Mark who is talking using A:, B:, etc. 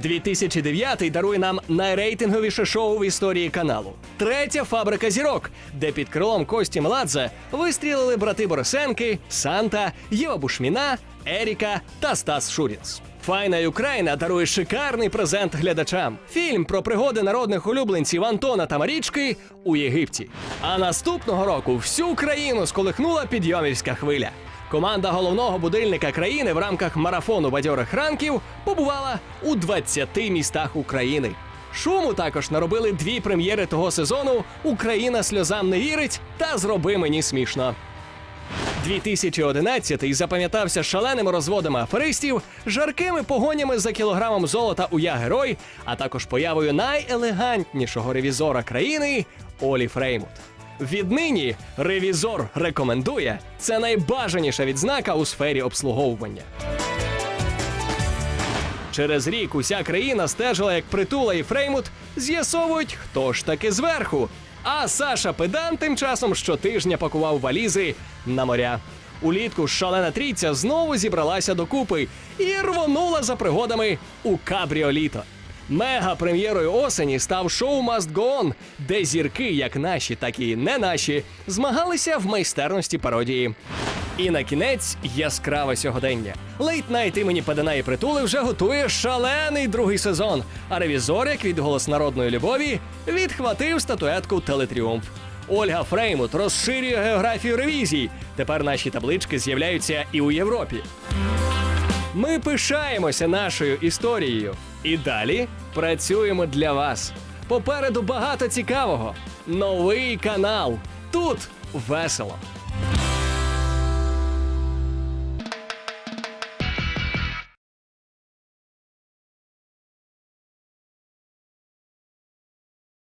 A: 2009 дарує нам найрейтинговіше шоу в історії каналу. Третя фабрика зірок, де під крилом Кості Меладзе вистрілили брати Борисенки, Санта, Єва Бушміна, Еріка та Стас Шурінц. Файна Україна дарує шикарний презент глядачам. Фільм про пригоди народних улюбленців Антона та Марічки у Єгипті. А наступного року всю країну сколихнула підйомівська хвиля. Команда головного будильника країни в рамках марафону бадьорих ранків побувала у 20 містах України. Шуму також наробили дві прем'єри того сезону Україна сльозам не вірить та Зроби мені смішно. 2011 запам'ятався шаленими розводами аферистів, жаркими погонями за кілограмом золота у Я герой, а також появою найелегантнішого ревізора країни Олі Фреймут. Віднині ревізор рекомендує це найбажаніша відзнака у сфері обслуговування. Через рік уся країна стежила, як притула і Фреймут з'ясовують, хто ж таки зверху. А Саша Педан тим часом щотижня пакував валізи на моря. Улітку шалена трійця знову зібралася докупи і рвонула за пригодами у кабріоліто. Мега прем'єрою осені став шоу Must Go On, де зірки, як наші, так і не наші, змагалися в майстерності пародії. І на кінець яскраве сьогодення. Лейт Найт імені Педана і Притули вже готує шалений другий сезон. А ревізор, як відголос народної любові, відхватив статуетку Телетріумф. Ольга Фреймут розширює географію ревізій. Тепер наші таблички з'являються і у Європі. Ми пишаємося нашою історією. І далі працюємо для вас. Попереду багато цікавого. Новий канал. Тут весело.